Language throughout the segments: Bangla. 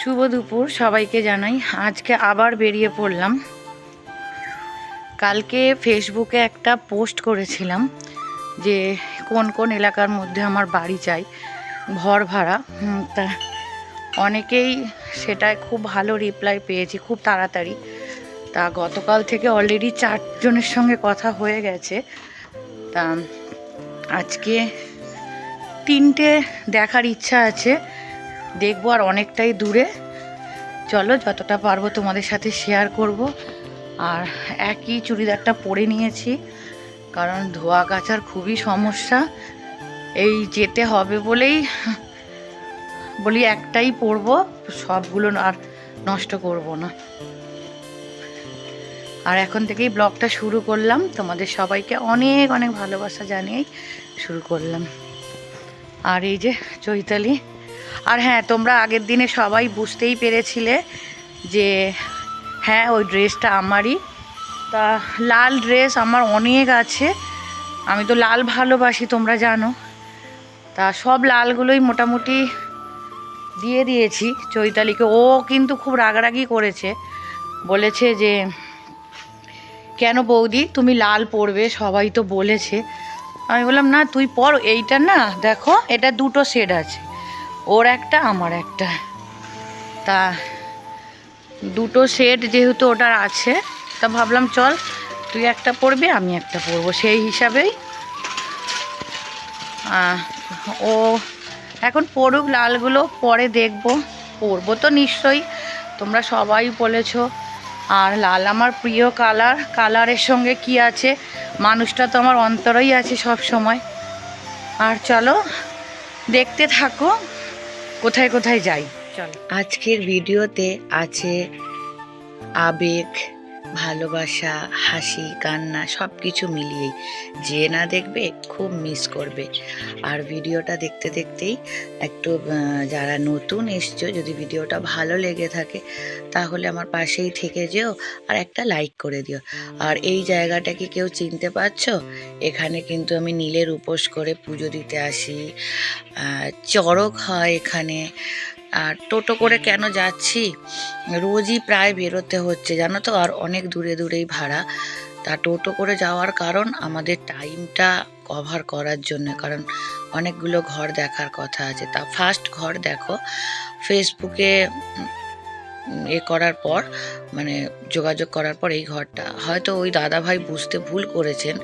শুভ দুপুর সবাইকে জানাই। আজকে আবার বেরিয়ে পড়লাম। কালকে ফেসবুকে একটা পোস্ট করেছিলাম যে কোন কোন এলাকার মধ্যে আমার বাড়ি চাই ঘর ভাড়া। তা অনেকেই সেটায় খুব ভালো রিপ্লাই পেয়েছি, খুব তাড়াতাড়ি। তা গতকাল থেকে অলরেডি চারজনের সঙ্গে কথা হয়ে গেছে। তা আজকে তিনটে দেখার ইচ্ছা আছে। দেখব আর অনেকটাই দূরে। চলো, যতটা পারব তোমাদের সাথে শেয়ার করব। আর একই চুড়িদারটা পরে নিয়েছি, কারণ ধোয়া কাচার খুবই সমস্যা। এই যেতে হবে বলেই, বলি একটাই পরব, সবগুলো আর নষ্ট করব না। আর এখন থেকেই ব্লগটা শুরু করলাম। তোমাদের সবাইকে অনেক অনেক ভালোবাসা জানিয়েই শুরু করলাম। আর এই যে চৈতালি আর হ্যাঁ তোমরা আগের দিনে সবাই বুঝতেই পেরেছিলে যে হ্যাঁ ওই ড্রেসটা আমারই। তা লাল ড্রেস আমার অনেক আছে। আমি তো লাল ভালোবাসি, তোমরা জানো। তা সব লালগুলোই মোটামুটি দিয়ে দিয়েছি চৈতালিকে। ও কিন্তু খুব রাগারাগি করেছে। বলেছে যে, কেন বৌদি, তুমি লাল পরবে? সবাই তো বলেছে। আমি বললাম, না, তুই পর, এইটা না, দেখো, এটা দুটো শেড আছে। ওর একটা, আমার একটা। তা দুটো সেট যেহেতু ওটার আছে, তা ভাবলাম চল, তুই একটা পরবি, আমি একটা পরবো। সেই হিসাবেই ও এখন পড়ুক লালগুলো পরে দেখব। পরবো তো নিশ্চয়ই, তোমরা সবাই বলেছ। আর লাল আমার প্রিয় কালার, কালারের সঙ্গে কি আছে? মানুষটা তো আমার অন্তরেই আছে সব সময় আর চলো, দেখতে থাকো। কোথায় কোথায় যাই? চল। আজকের ভিডিওতে আছে আবেগ ভালোবাসা, হাসি, কান্না সব কিছু মিলিয়েই যে না দেখবে খুব মিস করবে। আর ভিডিওটা দেখতে দেখতেই একটু যারা নতুন এসছো, যদি ভিডিওটা ভালো লেগে থাকে, তাহলে আমার পাশেই থেকে যেও আর একটা লাইক করে দিও। আর এই জায়গাটা কি কেউ চিনতে পারছ? এখানে কিন্তু আমি নীলের উপোস করে পুজো দিতে আসি। চড়ক হয় এখানে। আর টোটো করে কেন যাচ্ছি? রোজই প্রায় বেরোতে হচ্ছে, জানো তো? আর অনেক দূরে দূরেই ভাড়া। তা টোটো করে যাওয়ার কারণ আমাদের টাইমটা কভার করার জন্য, কারণ অনেকগুলো ঘর দেখার কথা আছে। তা ফার্স্ট ঘর দেখো ফেসবুকে এ করার পর মানে যোগাযোগ করার পর এই ঘরটা। হয়তো ওই দাদা ভাই বুঝতে ভুল করেছেন।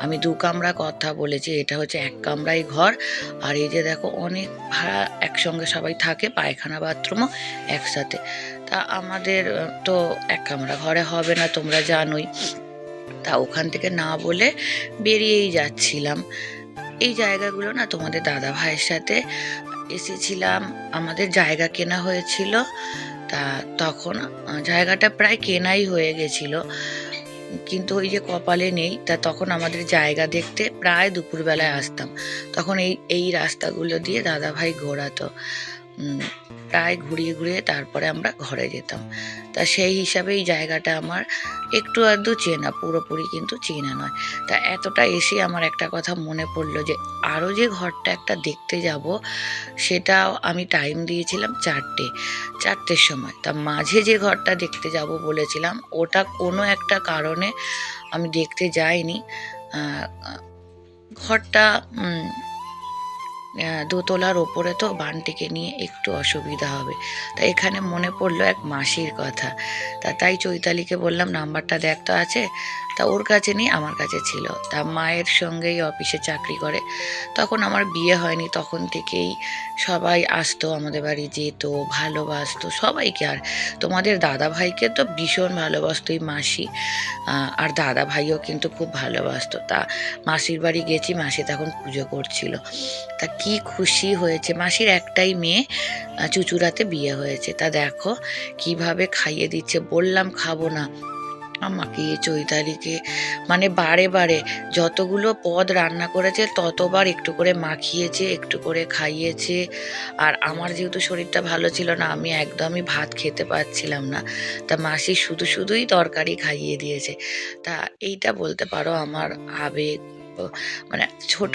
আমি দু কামরা কথা বলেছি, এটা হচ্ছে এক কামরাই ঘর। আর এই যে দেখো, অনেক ভাড়া একসঙ্গে সবাই থাকে, পায়খানা, বাথরুমও একসাথে। তা আমাদের তো এক কামরা ঘরে হবে না, তোমরা জানোই। তা ওখান থেকে না বলে বেরিয়েই যাচ্ছিলাম। এই জায়গাগুলো না তোমাদের দাদা ভাইয়ের সাথে এসেছিলাম। আমাদের জায়গা কেনা হয়েছিল। তা তখন জায়গাটা প্রায় কেনাই হয়ে গেছিল। কিন্তু ওই যে কপালে নেই, তা তখন আমাদের জায়গা দেখতে প্রায় দুপুরবেলায় আসতাম। তখন এই এই রাস্তাগুলো দিয়ে দাদাভাই ঘোরাতো। প্রায় ঘুরিয়ে ঘুরিয়ে তারপরে আমরা ঘরে যেতাম। তা সেই হিসাবে এই জায়গাটা আমার একটু আধটু চেনা, পুরোপুরি কিন্তু চেনা নয়। তা এতটা এসে আমার একটা কথা মনে পড়ল যে আরও যে ঘরটা একটা দেখতে যাব, সেটাও আমি টাইম দিয়েছিলাম চারটে, চারটের সময়। তা মাঝে যে ঘরটা দেখতে যাব বলেছিলাম, ওটা কোনো একটা কারণে আমি দেখতে যাইনি। ঘরটা দোতলার ওপরে তো বানটিকে নিয়ে একটু অসুবিধা হবে। তা এখানে মনে পড়ল এক মাসির কথা। তা তাই চৈতালিকে বললাম, নাম্বারটা দেখ তো আছে। তা ওর কাছে নেই, আমার কাছে ছিল। তা মায়ের সঙ্গেই অফিসে চাকরি করে। তখন আমার বিয়ে হয়নি, তখন থেকেই সবাই আসতো আমাদের বাড়ি যেত, ভালোবাসতো সবাইকে। আর তোমাদের দাদা ভাইকে তো ভীষণ ভালোবাসতো এই মাসি। আর দাদা ভাইও কিন্তু খুব ভালোবাসতো। তা মাসির বাড়ি গেছি, মাসি তখন পুজো করছিল। তা কি খুশি হয়েছে, মাসির একটাই মেয়ে চুচুড়াতে বিয়ে হয়েছে। তা দেখো কীভাবে খাইয়ে দিচ্ছে, বললাম খাব না। আমাকে, চৈতালিকে মানে বারে বারে যতগুলো পদ রান্না করেছে, ততবার একটু করে মাখিয়েছে, একটু করে খাইয়েছে। আর আমার যেহেতু শরীরটা ভালো ছিল না, আমি একদমই ভাত খেতে পারছিলাম না। তা মাসি শুধু শুধুই তরকারি খাইয়ে দিয়েছে। তা এইটা বলতে পারো আমার আবেগ মানে ছোট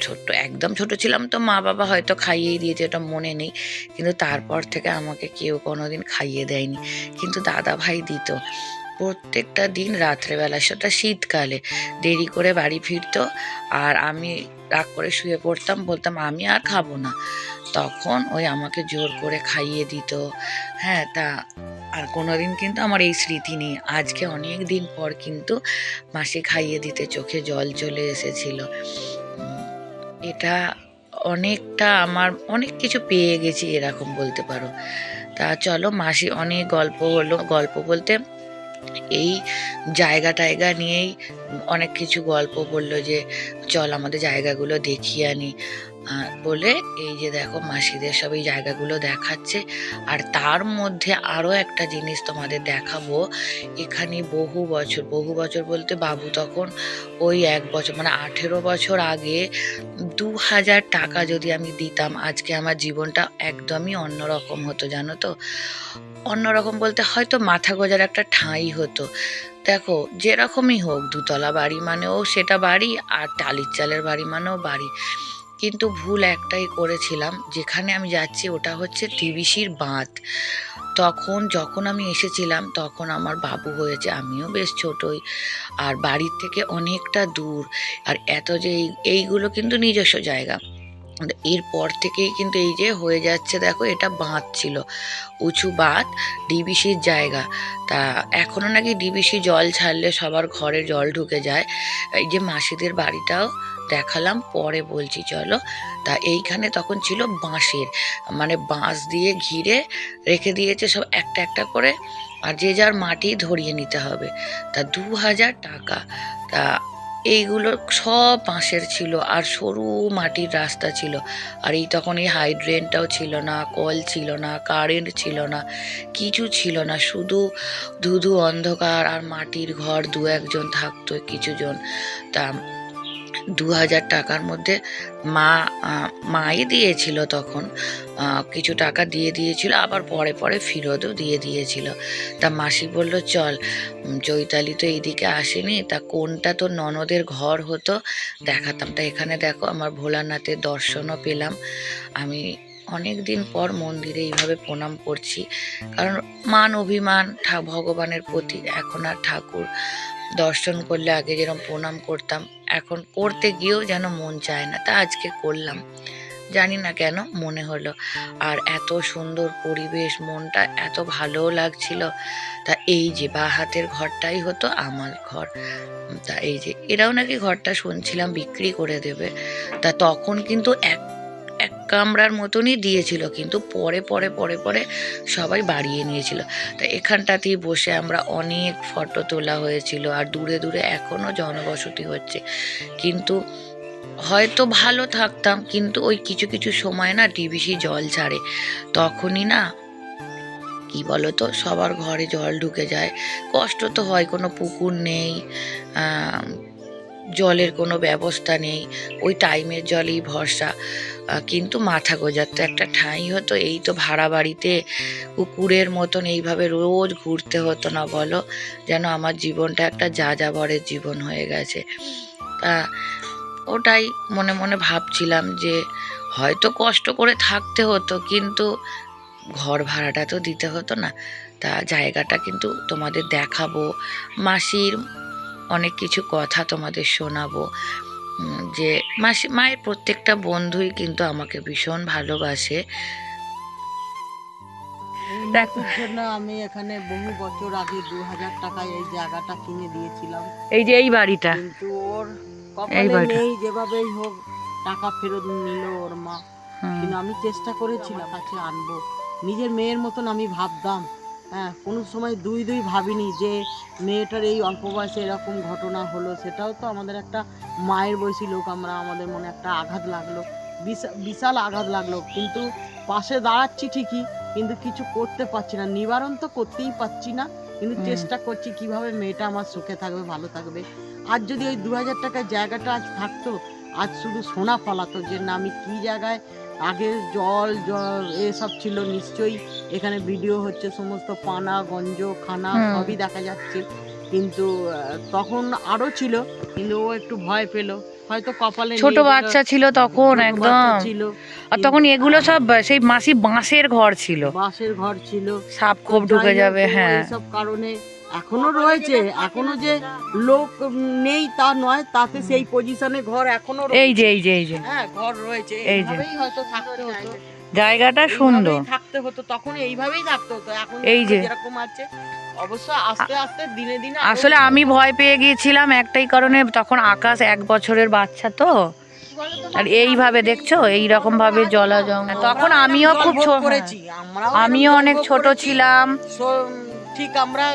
ছোট একদম ছোট ছিলাম তো মা বাবা হয়তো খাইয়েই দিয়েছে ওটা মনে নেই। কিন্তু তারপর থেকে আমাকে কেউ কোনোদিন খাইয়ে দেয়নি। কিন্তু দাদা ভাই দিত। প্রত্যেকটা দিন রাত্রেবেলা, সেটা শীতকালে। দেরি করে বাড়ি ফিরতো আর আমি রাগ করে শুয়ে পড়তাম, বলতাম, আমি আর খাব না। তখন ওই আমাকে জোর করে খাইয়ে দিত। হ্যাঁ তা আর কোনোদিন কিন্তু আমার এই স্মৃতি নেই। আজকে অনেক দিন পর কিন্তু মাসি খাইয়ে দিতে চোখে জল চলে এসেছিল। এটা অনেকটা আমার, অনেক কিছু পেয়ে গেছি এরকম বলতে পারো। তা চলো, মাসি অনেক গল্প হলো। গল্প বলতে এই জায়গা টায়গা নিয়েই অনেক কিছু গল্প বলল যে চল আমাদের জায়গাগুলো দেখিয়ে আনি। আহ, বলে এই যে দেখো মাসিদের সব এই জায়গাগুলো দেখাচ্ছে। আর তার মধ্যে আরও একটা জিনিস তোমাদের দেখাবো। এখানে বহু বছর বহু বছর বলতে বাবু তখন ওই এক বছর মানে আঠেরো বছর আগে দু হাজার টাকা যদি আমি দিতাম আজকে আমার জীবনটা একদমই অন্যরকম হতো জানো তো? অন্যরকম বলতে হয়তো মাথা গোজার একটা ঠাঁই হতো। দেখো যেরকমই হোক দুতলা বাড়ি মানেও সেটা বাড়ি আর টালির চালের বাড়ি মানেও বাড়ি। কিন্তু ভুল একটাই করেছিলাম। যেখানে আমি যাচ্ছি ওটা হচ্ছে টিভিসির বাঁধ। তখন যখন আমি এসেছিলাম, তখন আমার বাবু হয়েছে, আমিও বেশ ছোটই। আর বাড়ির থেকে অনেকটা দূর। আর এত যে এই- এইগুলো কিন্তু নিজস্ব জায়গা। এরপর থেকেই কিন্তু এই যে হয়ে যাচ্ছে, দেখো এটা বাঁধ ছিল। উঁচু বাঁধ ডিবিসির জায়গা। তা এখনও নাকি ডিবিসি জল ছাড়লে সবার ঘরে জল ঢুকে যায়। এই যে মাসিদের বাড়িটাও দেখালাম, পরে বলছি, চলো। তা এইখানে তখন ছিল বাঁশের মানে বাঁশ দিয়ে ঘিরে রেখে দিয়েছে সব একটা একটা করে, আর যে যার মাটি ধরিয়ে নিতে হবে। তা দু হাজার টাকা। তা এইগুলো সব বাঁশের ছিল, আর সরু মাটির রাস্তা ছিল। আর এই তখন এই হাইড্রেনটাও ছিল না, কল ছিল না, কারেন্ট ছিল না, কিছু ছিল না। শুধু ধুধু অন্ধকার আর মাটির ঘর দু একজন থাকতো কিছুজন তা দু হাজার টাকার মধ্যে মা মাই দিয়েছিল তখন। কিছু টাকা দিয়ে দিয়েছিল, আবার পরে পরে ফিরতও দিয়ে দিয়েছিল। তা মাসি বলল, চল চৈতালি তো এইদিকে আসেনি। তা কোনটা তো ননদের ঘর হতো? দেখাতাম। তা এখানে দেখো, আমার ভোলানাথের দর্শনও পেলাম। আমি অনেক দিন পর মন্দিরে এইভাবে প্রণাম করছি। কারণ মান অভিমান, ঠা, ভগবানের প্রতি। এখন আর ঠাকুর দর্শন করলে আগে যেরকম প্রণাম করতাম এখন করতে গিয়েও যেন মন চায় না। তা আজকে করলাম। জানি না কেন মনে হলো। আর এত সুন্দর পরিবেশ, মনটা এত ভালো লাগছিল। তা এই যে বা হাতের ঘরটাই হতো আমার ঘর। তা এই যে এরাও নাকি ঘরটা শুনছিলাম বিক্রি করে দেবে। তা তখন কিন্তু এক এক কামরার মতনই দিয়েছিল, কিন্তু পরে পরে পরে পরে সবাই বাড়িয়ে নিয়েছিল। তা এখানটাতেই বসে আমরা অনেক ফটো তোলা হয়েছিল আর দূরে দূরে এখনও জনবসতি হচ্ছে। কিন্তু হয়তো ভালো থাকতাম, কিন্তু ওই কিছু কিছু সময় না টিভিসি জল ছাড়ে। তখনই না, কি বলতো, সবার ঘরে জল ঢুকে যায়। কষ্ট তো হয়, কোনো পুকুর নেই জলের কোনো ব্যবস্থা নেই, ওই টাইমের জলেই ভরসা। কিন্তু মাথা গোজার তো একটা ঠাঁই হতো, এই তো ভাড়া বাড়িতে কুকুরের মতন এইভাবে রোজ ঘুরতে হতো না, বলো? যেন আমার জীবনটা একটা যা যাবরের জীবন হয়ে গেছে। তা ওটাই মনে মনে ভাবছিলাম যে হয়তো কষ্ট করে থাকতে হতো, কিন্তু ঘর ভাড়াটা তো দিতে হতো না। তা জায়গাটা কিন্তু তোমাদের দেখাবো। মাসির অনেক কিছু কথা তোমাদের শোনাবো যে মাসি মায়ের প্রত্যেকটা বন্ধুই কিন্তু আমাকে ভীষণ ভালোবাসে। জন্য আমি এখানে বহু বছর আগে দু হাজার টাকায় এই জায়গাটা কিনে দিয়েছিলাম। এই যে এই বাড়িটা। কিন্তু ওর এই কপালে নেই যেভাবেই হোক টাকা ফেরত নিল ওর মা। কিন্তু আমি চেষ্টা করেছিলাম কাছে আনব। নিজের মেয়ের মতন আমি ভাবতাম হ্যাঁ কোনো সময় দুই দুই ভাবিনি যে মেয়েটার এই অল্প বয়সে এরকম ঘটনা হলো। সেটাও তো আমাদের একটা মায়ের বয়সী লোক আমরা আমাদের মনে একটা আঘাত লাগল। বিশা- বিশাল আঘাত লাগল। কিন্তু পাশে দাঁড়াচ্ছি ঠিকই কিন্তু কিছু করতে পারছি না। নিবারণ তো করতেই পারছি না কিন্তু চেষ্টা করছি কীভাবে মেয়েটা আমার সুখে থাকবে ভালো থাকবে। আজ যদি ওই দু হাজার টাকার জায়গাটা আজ থাকতো আজ শুধু সোনা ফলাতো যে না আমি কি জায়গায় আগে জল জল এসব ছিল নিশ্চয়ই। এখানে ভিডিও হচ্ছে সমস্ত পানা গঞ্জ খানা সবই দেখা যাচ্ছে। কিন্তু তখন আরও ছিল। কিন্তু ও একটু ভয় পেল। হয়তো কপালে ছোট বাচ্চা ছিল তখন একদম। ছিল। আর তখন এগুলো সব সেই মাসি বাঁশের ঘর ছিল। বাঁশের ঘর ছিল। সাপ খোপ ঢুকে যাবে হ্যাঁ। সব কারণে এখনও রয়েছে এখনও যে লোক নেই তা নয় তাতে সেই পজিশনে ঘর এখনও এই যে এই যে এই যে। হ্যাঁ ঘর রয়েছে। এই যে। হয়তো থাকতে হতো। জায়গাটা সুন্দর। থাকতে হতো তখন এইভাবেই থাকতে হতো। এখন এই যে। যেরকম আছে অবশ্য আস্তে আস্তে দিনে দিনে আসলে আমি ভয় পেয়ে গিয়েছিলাম একটাই কারণে তখন আকাশ এক বছরের বাচ্চা তো। আর এইভাবে দেখছ এই রকম ভাবে জলা জঙ্গল তখন আমিও খুব ছোট করেছি আমিও অনেক ছোট ছিলাম। ঠিক আমরা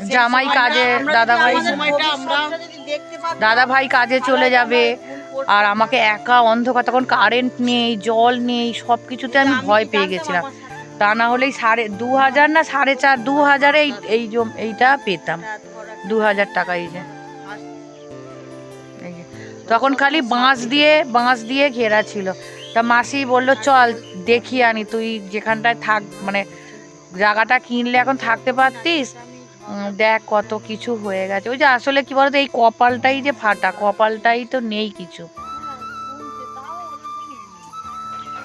জামাই সময়টা কাজে, দাদা যদি ভাই- দাদা ভাই কাজে চলে যাবে। আর আমাকে একা অন্ধকার তখন কারেন্ট নেই জল নেই সব কিছুতে আমি ভয় পেয়ে গেছিলাম। তা না হলেই সাড়ে দু হাজার না সাড়ে চার দু হাজারে এই এই জম- এইটা পেতাম। দু হাজার টাকা এই যে। তখন খালি বাঁশ দিয়ে বাঁশ দিয়ে ঘেরা ছিল। তা মাসি বলল চল দেখি আনি তুই যেখানটায় থাক মানে জায়গাটা কিনলে এখন থাকতে পারতিস? দেখ কত কিছু হয়ে গেছে। ওই যে আসলে কি বলতো, এই কপালটাই যে ফাটা, কপালটাই তো নেই কিছু।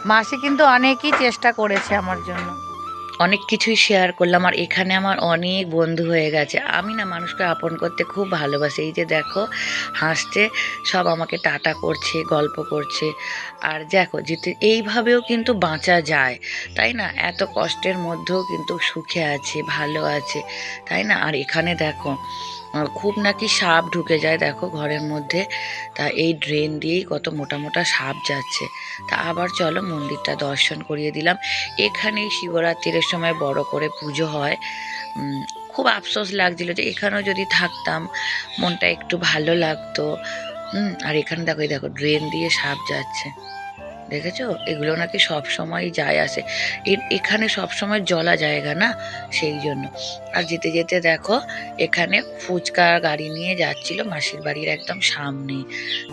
মাসি কিন্তু অনেকই চেষ্টা করেছে আমার জন্য। অনেক কিছুই শেয়ার করলাম আর এখানে আমার অনেক বন্ধু হয়ে গেছে। আমি না মানুষকে আপন করতে খুব ভালোবাসি। এই যে দেখো, হাসছে, সব আমাকে টাটা করছে, গল্প করছে। আর দেখো, যেতে, এইভাবেও কিন্তু বাঁচা যায়। তাই না? এত কষ্টের মধ্যেও কিন্তু সুখে আছে, ভালো আছে। তাই না? আর এখানে দেখো খুব নাকি সাপ ঢুকে যায়, দেখো ঘরের মধ্যে। তা এই ড্রেন দিয়েই কত মোটা মোটা সাপ যাচ্ছে। তা আবার চলো মন্দিরটা দর্শন করিয়ে দিলাম। এখানেই শিবরাত্রির সময় বড় করে পুজো হয়। খুব আফসোস লাগছিল যে এখানেও যদি থাকতাম, মনটা একটু ভালো লাগতো। আর এখানে দেখো দেখো ড্রেন দিয়ে সাপ যাচ্ছে। দেখেছ? এগুলো নাকি সব সময় যায় আসে। এখানে সব সময় জলা জায়গা না? সেই জন্য। আর যেতে যেতে দেখো, এখানে ফুচকা গাড়ি নিয়ে যাচ্ছিল মাসির বাড়ির একদম সামনে।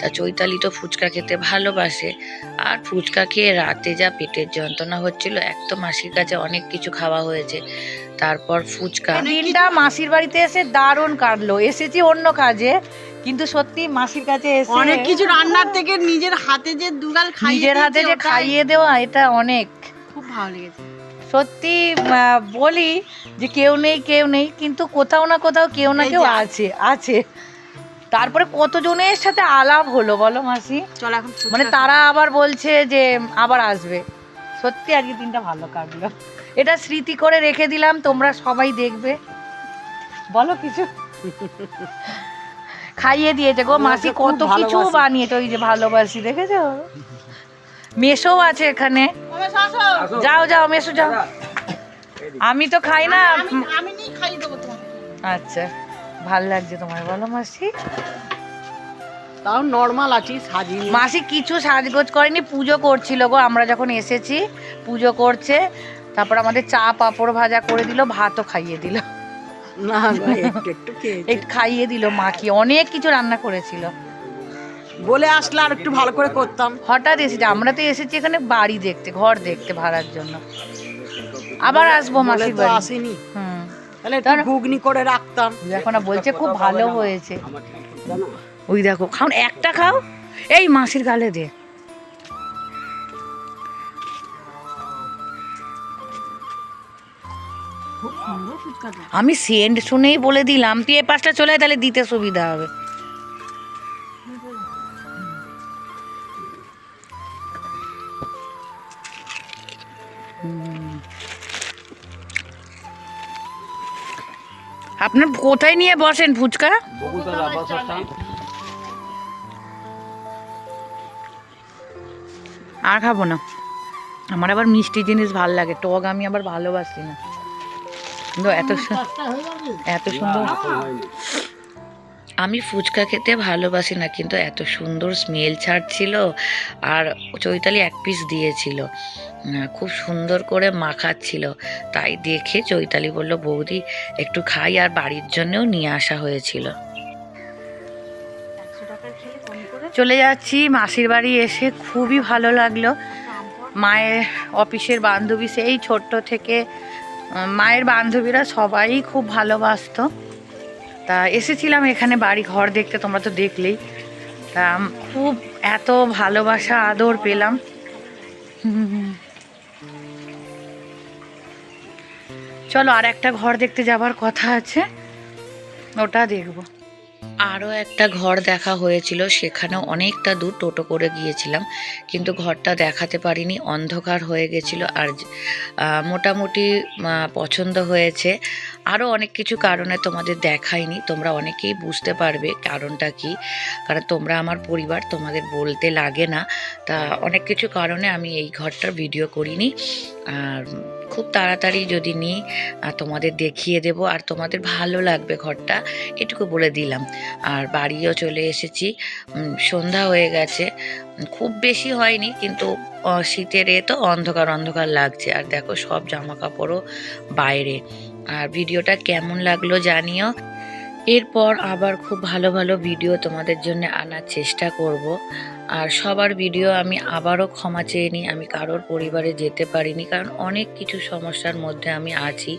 তা চৈতালি তো ফুচকা খেতে ভালোবাসে। আর ফুচকা খেয়ে রাতে যা পেটের যন্ত্রণা হচ্ছিল, এক তো মাসির কাছে অনেক কিছু খাওয়া হয়েছে। তারপর ফুচকা। মাসির বাড়িতে এসে দারুণ কাটলো। এসেছি অন্য কাজে। কিন্তু সত্যি মাসির কাছে এসে অনেক কিছু রান্নার থেকে নিজের হাতে যে দুগাল খাইয়ে নিজের হাতে যে খাইয়ে দেওয়া এটা অনেক। খুব ভালো লেগেছে। সত্যি বলি যে কেউ নেই কেউ নেই কিন্তু কোথাও না কোথাও কেউ না কেউ আছে আছে। তারপরে কতজনের সাথে আলাপ হলো বলো মাসি? চল মানে তারা আবার বলছে যে আবার আসবে। সত্যি আজকে দিনটা ভালো কাটলো। এটা স্মৃতি করে রেখে দিলাম তোমরা সবাই দেখবে। বলো কিছু। খাইয়ে দিয়েছে গো মাসি কত কিছু। বানিয়েছে ওই যে ভালোবাসি দেখেছ? মেশো আছে এখানে। যাও যাও মেশো যাও। আমি তো খাই না। আমি নিয়ে খাইয়ে দেবো তোমাকে। আচ্ছা ভালো লাগছে তোমার বলো মাসি। তাও নর্মাল আছি সাজিয়ে মাসি কিছু সাজগোজ করেনি পুজো করছিল গো আমরা যখন এসেছি পুজো করছে তারপর আমাদের চা পাঁপড় ভাজা করে দিল ভাতও খাইয়ে দিল। না একটু একটু একটু খাইয়ে দিল মাকে অনেক কিছু রান্না করেছিল। বলে আসলে আর একটু ভালো করে করতাম। হঠাৎ এসেছি আমরা তো এসেছি এখানে বাড়ি দেখতে ঘর দেখতে ভাড়ার জন্য। আবার আসব মাসির বাড়ি। আসেনি। হুম। তাহলে একটু তার- ঘুগনি করে রাখতাম। এখন বলছে খুব ভালো হয়েছে। ওই দেখো খাও একটা খাও। এই মাসির গালে দে। আমি সেন্ট শুনেই বলে দিলাম, তুই এ পাশটা চলে তাহলে দিতে সুবিধা হবে। আপনার কোথায় নিয়ে বসেন ফুচকা? আর খাব না। আমার আবার মিষ্টি জিনিস ভালো লাগে, টক আমি আবার ভালোবাসি না। এত এত সুন্দর। আমি ফুচকা খেতে ভালোবাসি না, কিন্তু এত সুন্দর স্মেল ছাড়ছিল আর চৈতালি এক পিস দিয়েছিল। খুব সুন্দর করে মাখাচ্ছিল। তাই দেখে চৈতালি বলল, বৌদি, একটু খাই আর বাড়ির জন্যও নিয়ে আসা হয়েছিল। চলে যাচ্ছি, মাসির বাড়ি এসে খুবই ভালো লাগল। মায়ের অফিসের বান্ধবী সেই ছোট্ট থেকে মায়ের বান্ধবীরা সবাই খুব ভালোবাসত। তা এসেছিলাম এখানে বাড়ি ঘর দেখতে, তোমরা তো দেখলেই। তা খুব এত ভালোবাসা, আদর পেলাম। চলো আর একটা ঘর দেখতে যাবার কথা আছে। ওটা দেখব। আরও একটা ঘর দেখা হয়েছিল, সেখানেও অনেকটা দূর টোটো করে গিয়েছিলাম, কিন্তু ঘরটা দেখাতে পারিনি, অন্ধকার হয়ে গেছিল আর মোটামুটি পছন্দ হয়েছে। আরও অনেক কিছু কারণে তোমাদের দেখাইনি, তোমরা অনেকেই বুঝতে পারবে কারণটা কি। কারণ তোমরা আমার পরিবার, তোমাদের বলতে লাগে না। তা অনেক কিছু কারণে আমি এই ঘরটার ভিডিও করিনি। আর খুব তাড়াতাড়ি যদি নিই আর তোমাদের দেখিয়ে দেব আর তোমাদের ভালো লাগবে ঘরটা, এটুকু বলে দিলাম। আর বাড়িও চলে এসেছি। সন্ধ্যা হয়ে গেছে। খুব বেশি হয়নি, কিন্তু শীতের এ তো অন্ধকার অন্ধকার লাগছে। আর দেখো সব জামা কাপড়ও বাইরে। আর ভিডিওটা কেমন লাগল জানিও। এরপর আবার খুব ভালো ভালো ভিডিও তোমাদের জন্য আনার চেষ্টা করব। আর সবার ভিডিও আমি আবারও ক্ষমা চেয়ে নিই, আমি কারোর পরিবারে যেতে পারিনি, কারণ অনেক কিছু সমস্যার মধ্যে আমি আছি।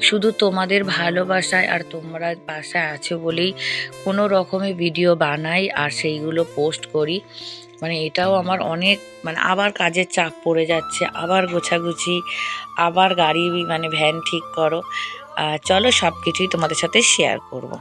শুধু তোমাদের ভালোবাসায় আর তোমরা বাসায় আছো বলেই কোনো রকমে ভিডিও বানাই আর সেইগুলো পোস্ট করি। মানে এটাও আমার অনেক মানে আবার কাজের চাপ পড়ে যাচ্ছে, আবার গোছাগুছি, আবার গাড়ি মানে ভ্যান ঠিক করো। চলো সব কিছুই তোমাদের সাথে শেয়ার করব।